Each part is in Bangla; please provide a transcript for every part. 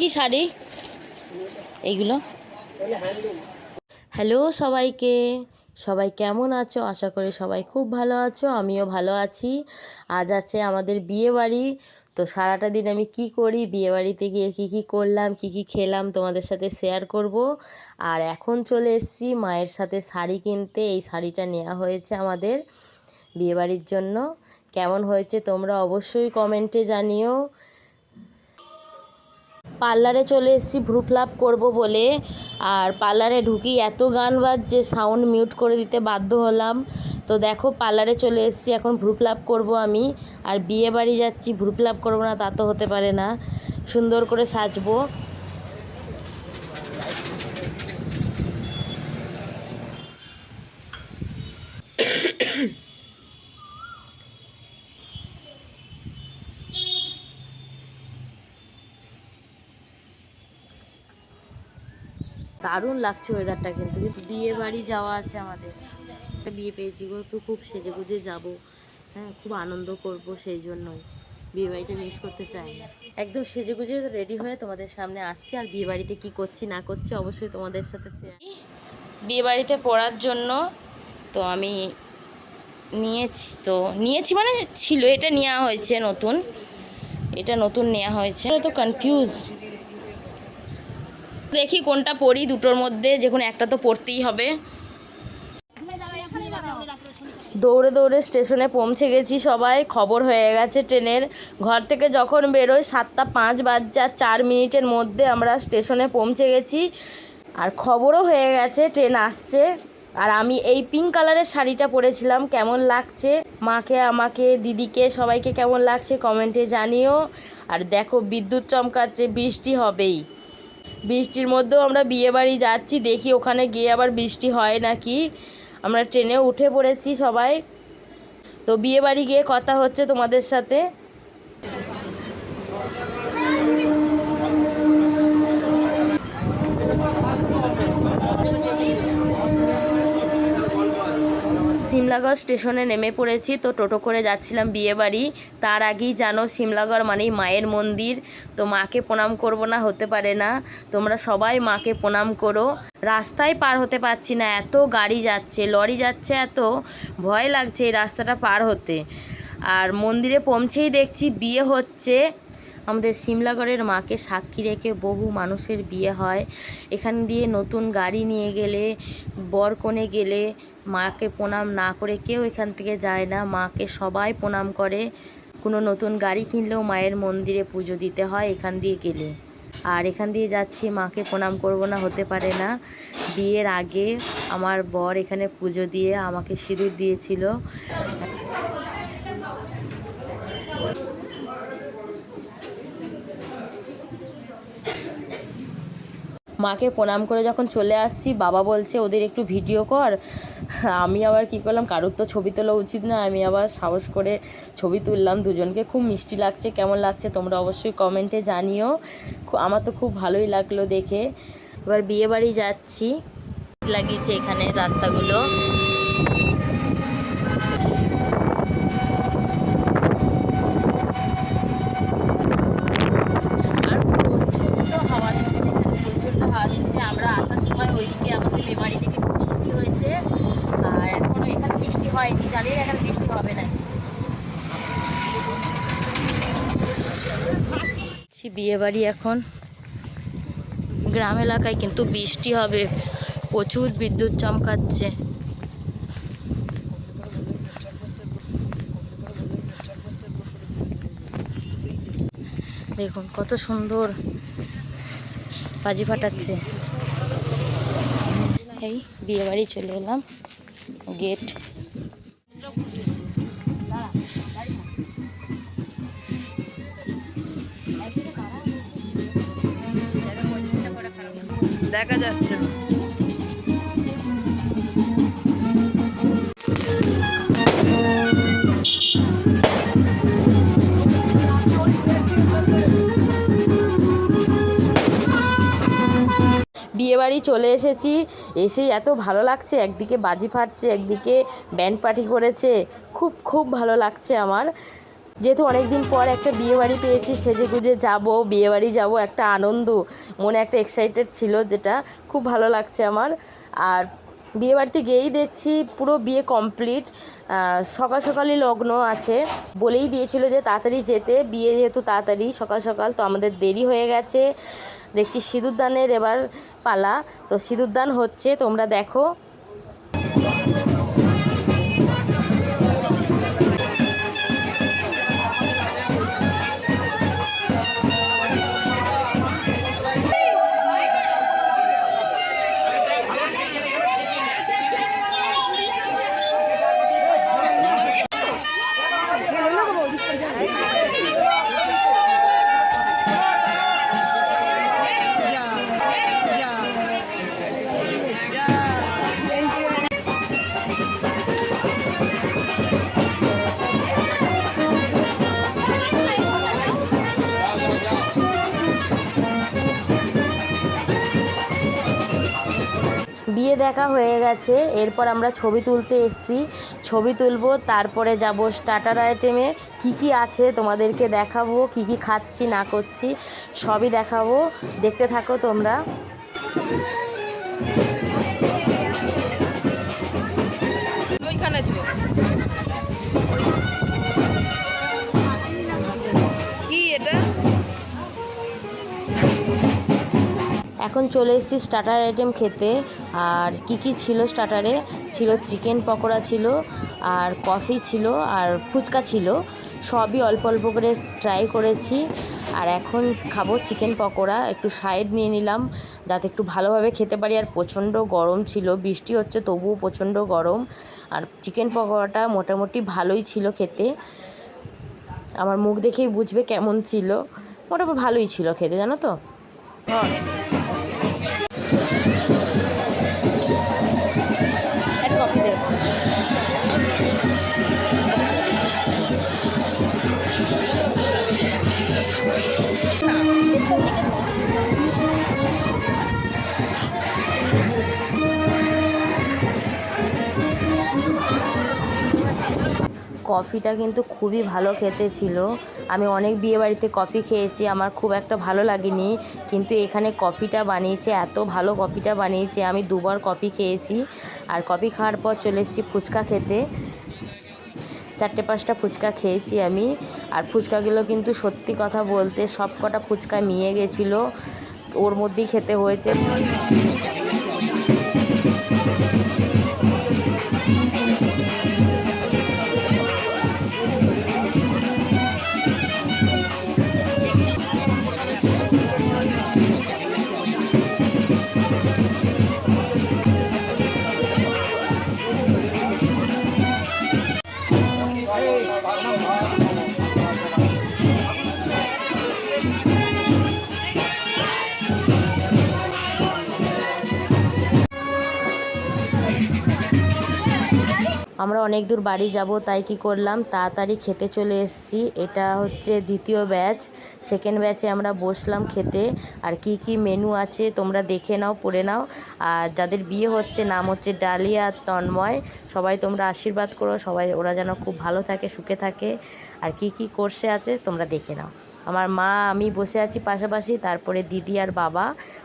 কি শাড়ি? এইগুলো। হ্যালো সবাইকে। সবাই কেমন আছো? আশা করি সবাই খুব ভালো আছো, আমিও ভালো আছি। আজ আছে আমাদের বিয়ে বাড়ি তো সারাটা দিন আমি কি করি? বিয়ে বাড়িতে গিয়ে কী কী করলাম, কী কী খেলাম তোমাদের সাথে শেয়ার করব। আর এখন চলে এসেছি মায়ের সাথে শাড়ি কিনতে। এই শাড়িটা নেওয়া হয়েছে আমাদের বিয়েবাড়ির জন্য। কেমন হয়েছে তোমরা অবশ্যই কমেন্টে জানিও। পার্লারে চলে এসেছি ভ্রুফ্লাপ করব বলে। আর পার্লারে ঢুকি এত গান বাজছে সাউন্ড মিউট করে দিতে বাধ্য হলাম। তো দেখো, পার্লারে চলে এসেছি, এখন ভ্রুফ্লাপ করব আমি। আর বিয়ে বাড়ি যাচ্ছি ভ্রুফ্লাপ করব না, তা তো হতে পারে না। সুন্দর করে সাজবো। দারুণ লাগছে ওয়েদারটা কিন্তু। কিন্তু বিয়ে বাড়ি যাওয়া আছে আমাদের। একটা বিয়ে পেয়েছি গো, একটু খুব সেজে গুজে যাব। হ্যাঁ খুব আনন্দ করব সেই জন্যই। বিয়ে বাড়িটা মিস করতে চাই না। একদম সেজে গুজে রেডি হয়ে তোমাদের সামনে আসছি। আর বিয়ে বাড়িতে কী করছি, না করছি অবশ্যই তোমাদের সাথে বিয়ে বাড়িতে পড়ার জন্য তো আমি নিয়েছি, তো নিয়েছি মানে ছিল, এটা নেওয়া হয়েছে নতুন। এটা নতুন নেওয়া হয়েছে। তো কনফিউজ দেখি কোনটা পড়ি, দুটোর মধ্যে যে কোনো একটা তো পড়তেই হবে। দৌড়ে দৌড়ে স্টেশনে পৌঁছে গেছি সবাই, খবর হয়ে গেছে ট্রেনের। ঘর থেকে যখন বেরোই সাতটা পাঁচ বাজছে, আর চার মিনিটের মধ্যে আমরা স্টেশনে পৌঁছে গেছি। আর খবরও হয়ে গেছে, ট্রেন আসছে। আর আমি এই পিঙ্ক কালারের শাড়িটা পরেছিলাম, কেমন লাগছে? মাকে, আমাকে, দিদিকে, সবাইকে কেমন লাগছে কমেন্টে জানিও। আর দেখো বিদ্যুৎ চমকাচ্ছে, বৃষ্টি হবেই। বৃষ্টির মধ্যেও আমরা বিয়ে বাড়ি যাচ্ছি, দেখি ওখানে গিয়ে আবার বৃষ্টি হয় নাকি। আমরা ট্রেনে উঠে পড়েছি সবাই। তো বিয়ে বাড়ি গিয়ে কথা হচ্ছে তোমাদের সাথে। সিমলাগড় স্টেশনে নেমে পড়েছি। তো টোটো করে যাচ্ছিলাম বিয়ে বাড়ি তার আগেই জানো সিমলাগড় মানেই মায়ের মন্দির। তো মাকে প্রণাম করব না হতে পারে না। তোমরা সবাই মাকে প্রণাম করো। রাস্তায় পার হতে পারছি না। এত গাড়ি যাচ্ছে, লরি যাচ্ছে, এত ভয় লাগছে এই রাস্তাটা পার হতে। আর মন্দিরে পৌঁছেই দেখছি বিয়ে হচ্ছে। আমাদের সিমলাগড়ের মাকে সাক্ষী রেখে বহু মানুষের বিয়ে হয়। এখান দিয়ে নতুন গাড়ি নিয়ে গেলে, বর কনে গেলে মাকে প্রণাম না করে কেউ এখান থেকে যায় না। মাকে সবাই প্রণাম করে। কোনো নতুন গাড়ি কিনলেও মায়ের মন্দিরে পুজো দিতে হয় এখান দিয়ে গেলে। আর এখান দিয়ে যাচ্ছি, মাকে প্রণাম করব না, হতে পারে না। বিয়ের আগে আমার বর এখানে পুজো দিয়ে আমাকে সিঁদুর দিয়েছিল। মাকে প্রণাম করে যখন চলে আসছি, বাবা বলছে, ওদের একটু ভিডিও কর। আমি আবার কি করলাম, কারোর তো ছবি তোলা উচিত না, আমি আবার সাহস করে ছবি তুললাম, দুজনকে। খুব মিষ্টি লাগছে, কেমন লাগছে তোমরা অবশ্যই কমেন্টে জানিও। আমার তো খুব ভালোই লাগল দেখে। এবার বিয়েবাড়ি যাচ্ছি। লাগিয়েছে এখানে রাস্তাগুলো আর প্রচণ্ড হাওয়া দিচ্ছে এখানে প্রচণ্ড হাওয়া দিচ্ছে আমরা আসার সময় ওইদিকে আমাদের মেমারি থেকে খুব বৃষ্টি হয়েছে আর এখনও এখানে বৃষ্টি হয়নি জানি না এখানে বৃষ্টি হবে না বিয়ে বাড়ি এখন। গ্রাম এলাকায় কিন্তু বৃষ্টি হবে, প্রচুর বিদ্যুৎ চমকাচ্ছে। দেখুন, কত সুন্দর বাজি ফাটাচ্ছে। এই বিয়ে বাড়ি চলে এলাম, গেট। দেখা যাচ্ছে না। বিয়েবাড়ি চলে এসেছি, এসেই এত ভালো লাগছে, একদিকে বাজি ফাটছে, একদিকে ব্যান্ড পার্টি করেছে, খুব খুব ভালো লাগছে আমার। যেহেতু অনেকদিন পর একটা বিয়ে বাড়ি পেয়েছি সেজে গুজে যাব বিয়ে বাড়ি যাব, একটা আনন্দ, মনে একটা এক্সাইটেড ছিল যেটা খুব ভালো লাগছে আমার। আর বিয়ে বাড়িতে গিয়েই দেখছি পুরো বিয়ে কমপ্লিট সকাল সকালই লগ্ন আছে। বলেই দিয়েছিল যে তাড়াতাড়ি যেতে, বিয়ে যেহেতু তাড়াতাড়ি, সকাল সকাল তো আমাদের দেরি হয়ে গেছে। দেখছি সিঁদুরদানের এবার পালা, তো সিঁদুরদান হচ্ছে, তোমরা দেখো। দেখা হয়ে গেছে। এরপর আমরা ছবি তুলতে এসছি। ছবি তুলবো, তারপরে যাব স্টার্টার আইটেমে কি কি আছে তোমাদেরকে দেখাবো, কি কি খাচ্ছি, না করছি, সবই দেখাবো। দেখতে থাকো তোমরা। ওইখানে এখন চলে এসেছি স্টার্টার আইটেম খেতে। আর কি কি ছিল স্টার্টারে ছিল চিকেন পকোড়া ছিল, আর কফি ছিল, আর ফুচকা ছিল। সবই অল্প অল্প করে ট্রাই করেছি। আর এখন খাব চিকেন পকোড়া। একটু সাইড নিয়ে নিলাম, যাতে একটু ভালোভাবে খেতে পারি। আর প্রচণ্ড গরম ছিল, বৃষ্টি হচ্ছে, তবুও প্রচণ্ড গরম। আর চিকেন পকোড়াটা মোটামুটি ভালোই ছিল খেতে। আমার মুখ দেখেই বুঝবে কেমন ছিল। মোটামুটি ভালোই ছিল খেতে, জানো তো? কফিটা কিন্তু খুবই ভালো খেতে ছিল। আমি অনেক বিয়েবাড়িতে কফি খেয়েছি, আমার খুব একটা ভালো লাগেনি। কিন্তু এখানে কফিটা বানিয়েছে, এত ভালো কফিটা বানিয়েছে, আমি দুবার কফি খেয়েছি। আর কফি খাওয়ার পর চলে এসেছি ফুচকা খেতে। চারটে পাঁচটা ফুচকা খেয়েছি আমি। আর ফুচকাগুলো কিন্তু সত্যি কথা বলতে সব কটা ফুচকা মিয়ে গেছিল। ওর মধ্যেই খেতে হয়েছে। আমরা অনেক দূর বাড়ি যাব, তাই কি করলাম? তাড়াতাড়ি খেতে চলে এসেছি। এটা হচ্ছে দ্বিতীয় ব্যাচ। সেকেন্ড ব্যাচে আমরা বসলাম খেতে। আর কি কি মেনু আছে তোমরা দেখে নাও, পড়ে নাও। আর যাদের বিয়ে হচ্ছে, নাম হচ্ছে ডালিয়া তন্ময়। সবাই তোমরা আশীর্বাদ করো, সবাই ওরা যেন খুব ভালো থাকে, সুখে থাকে। আর কি কি কোর্সে আছে, তোমরা দেখে নাও। আমার মা, আমি বসে আছি পাশাপাশি, তারপরে দিদি আর বাবা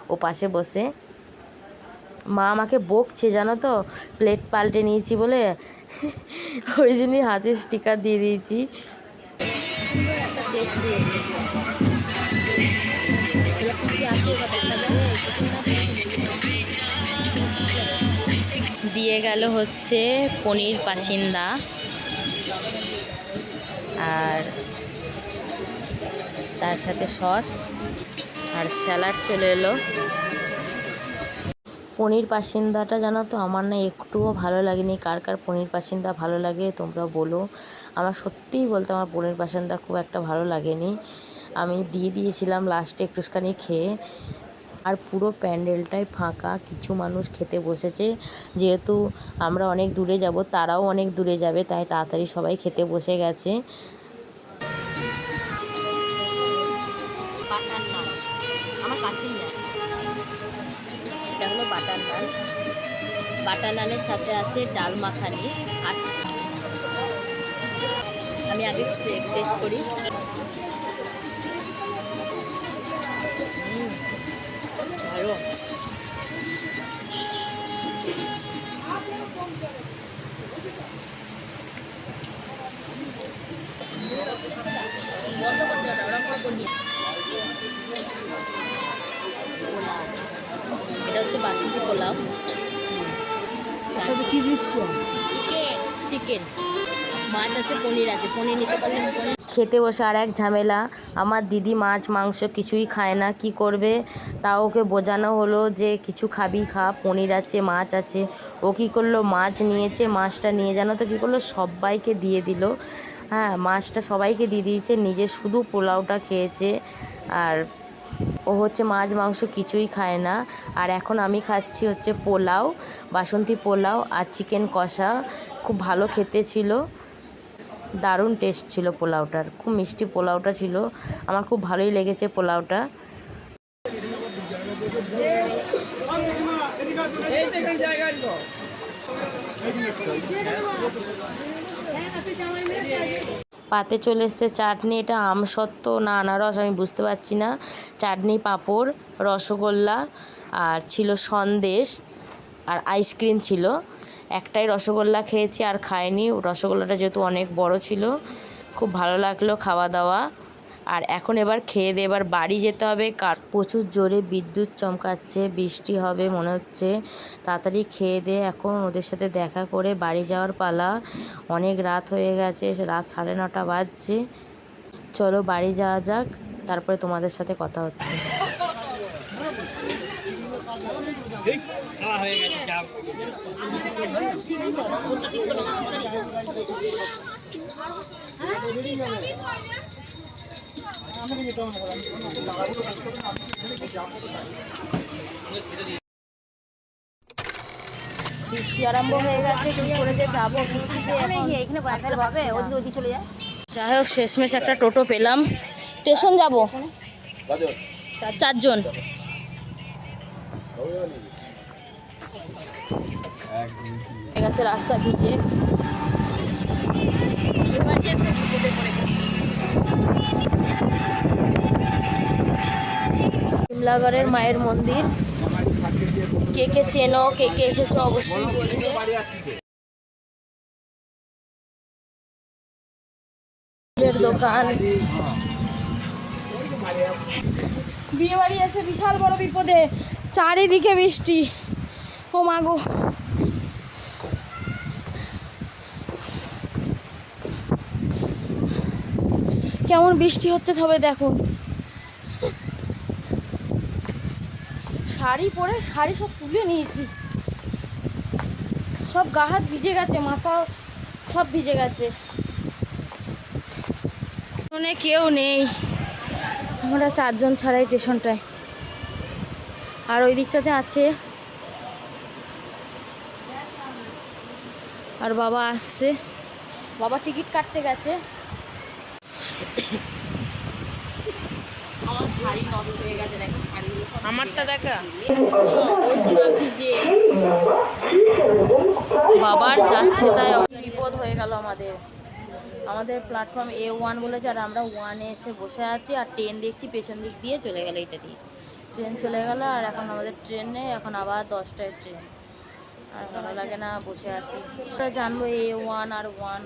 ও পাশে বসে। মা আমাকে বকছে, জানো তো? প্লেট পাল্টে নিয়েছি বলে। ওই জন্যই হাতে স্টিকার দিয়ে দিয়েছি। দিয়ে গেল হচ্ছে পনির পাসিন্দা আর তার সাথে সস। আর স্যালাড চলে এলো। পনির পাসিন্দাটা জানো তো, আমার না একটুও ভালো লাগেনি। কার কার পনির পাসিন্দা ভালো লাগে তোমরা বলো। আমার সত্যিই বলতে আমার পনির পাসিন্দা খুব একটা ভালো লাগেনি। আমি দিয়ে দিয়েছিলাম লাস্টে একটুখানি খেয়ে। আর পুরো প্যান্ডেলটাই ফাঁকা, কিছু মানুষ খেতে বসেছে। যেহেতু আমরা অনেক দূরে যাব, তারাও অনেক দূরে যাবে, তাই তাড়াতাড়ি সবাই খেতে বসে গেছে। বাটার নান। বাটার নানের সাথে আছে ডাল মাখানি আর আমি আগে টেস্ট করি। ভালো। বন্ধ করতে ওরকম হচ্ছে বাসন্তী পোলাও। সাথে কি দিচ্ছ? চিকেন মাছ আছে পনির আছে পনির নিতে পারলে পনির খেতে বসে আর এক ঝামেলা। আমার দিদি মাছ মাংস কিছুই খায় না কি করবে? তাও ওকে বোঝানো হলো যে কিছু খাবি খা পনির আছে মাছ আছে। ও কী করল? মাছ নিয়েছে মাছটা নিয়ে জানো তো কী করল? সবাইকে দিয়ে দিল। হ্যাঁ মাছটা সবাইকে দিয়ে দিয়েছে নিজে শুধু পোলাওটা খেয়েছে। আর ও হচ্ছে মাছ, মাংস কিছুই খায় না। আর এখন আমি খাচ্ছি হচ্ছে পোলাও, বাসন্তী পোলাও আর চিকেন কষা। খুব ভালো খেতে ছিল। দারুণ টেস্ট ছিল পোলাওটার। খুব মিষ্টি পোলাওটা ছিল। আমার খুব ভালোই লেগেছে পোলাওটা। পাতে চলে এসছে চাটনি, এটা আমসত্ত্ব না আনারস, আমি বুঝতে পারছি না। চাটনি, পাঁপড়, রসগোল্লা আর ছিল সন্দেশ আর আইসক্রিম ছিল। একটাই রসগোল্লা খেয়েছি আর খাইনি। রসগোল্লাটা যেহেতু অনেক বড় ছিল, খুব ভালো লাগল খাওয়া দাওয়া। আর এখন এবার খেয়ে দিয়ে এবার বাড়ি যেতে হবে। কার, প্রচুর জোরে বিদ্যুৎ চমকাচ্ছে, বৃষ্টি হবে মনে হচ্ছে। তাড়াতাড়ি খেয়ে দিয়ে এখন ওদের সাথে দেখা করে বাড়ি যাওয়ার পালা। অনেক রাত হয়ে গেছে রাত সাড়ে নটা বাজছে। চলো বাড়ি যাওয়া যাক, তারপরে তোমাদের সাথে কথা হচ্ছে। বৃষ্টি আরম্ভ হয়ে গেছে কি করে যে যাব বৃষ্টিতে এখন যাই। হোক শেষমেশ একটা টোটো পেলাম। স্টেশন যাব। চারজন। হয়ে গেছে রাস্তা ভিজে। সিমলাগড়ের মায়ের মন্দির। কে কে চেনো, কে কে এসেছ অবশ্যই দোকান। বিয়ে বাড়ি এসে বিশাল বড় বিপদে, চারিদিকে বৃষ্টি। ও মাগো কেমন বৃষ্টি হচ্ছে তবে দেখো। শাড়ি পরে শাড়ি সব তুলে নিয়েছি। সব গা হাত ভিজে গেছে, মাথা সব ভিজে গেছে। স্টেশনে কেউ নেই। আমরা চারজন ছাড়াই স্টেশনটায়। আর ওই দিকটাতে আছে। আর বাবা আসছে। বাবা টিকিট কাটতে গেছে আমার শাড়ি নষ্ট হয়ে গেছে দেখো শাড়িগুলো সব আমারটা দেখা। বাবার যাচ্ছে তাই বিপদ হয়ে গেল আমাদের। আমাদের প্ল্যাটফর্ম এ ওয়ান বলেছে আর আমরা ওয়ানে এসে বসে আছি আর ট্রেন দেখছি, পেছন দিক দিয়ে চলে গেল এটা দিয়ে। ট্রেন চলে গেল আর এখন আমাদের ট্রেন নেই, এখন আবার দশটায় ট্রেন আর ভালো লাগে না বসে আছি। আমরা জানব এ ওয়ান আর ওয়ান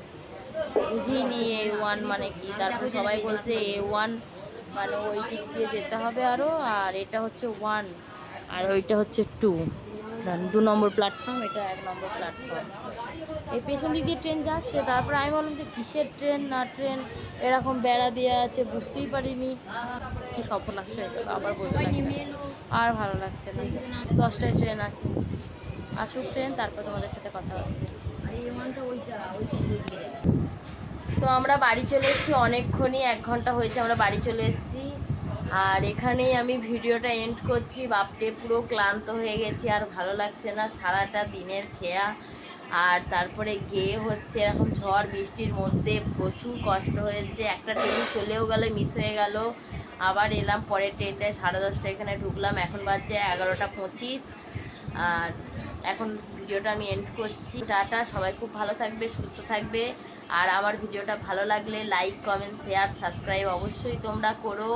বুঝিনি এ ওয়ান মানে কি? তারপর সবাই বলছে এ ওয়ান মানে ওই দিক দিয়ে যেতে হবে আরও আর এটা হচ্ছে ওয়ান আর ওইটা হচ্ছে টু দু নম্বর প্ল্যাটফর্ম এটা এক নম্বর প্ল্যাটফর্ম এই পেছন দিক দিয়ে ট্রেন যাচ্ছে, তারপর আমি বললাম যে কিসের ট্রেন না ট্রেন এরকম বেড়া দেওয়া আছে, বুঝতেই পারিনি। কি হয়ে গেল আবার বলতে আর ভালো লাগছে না। দশটায় ট্রেন আছে। আসুক ট্রেন তারপর তোমাদের সাথে কথা হচ্ছে। তো আমরা বাড়ি চলে এসেছি অনেকক্ষণই, এক ঘণ্টা হয়েছে আমরা বাড়ি চলে এসেছি। আর এখানেই আমি ভিডিওটা এন্ড করছি। বাপরে, পুরো ক্লান্ত হয়ে গেছি, আর ভালো লাগছে না। সারাটা দিনের খেয়া। আর তারপরে গিয়ে হচ্ছে এরকম ঝড় বৃষ্টির মধ্যে প্রচুর কষ্ট হয়েছে। একটা ট্রেন চলেও গেলে মিস হয়ে গেল। আবার এলাম পরের ট্রেনটায় সাড়ে দশটা এখানে ঢুকলাম। এখন বাজছে এগারোটা পঁচিশ। আর এখন ভিডিওটা আমি এন্ড করছি। টাটা, সবাই খুব ভালো থাকবে, সুস্থ থাকবে। আর আমার ভিডিওটা ভালো লাগলে লাইক কমেন্ট শেয়ার সাবস্ক্রাইব অবশ্যই তোমরা করো।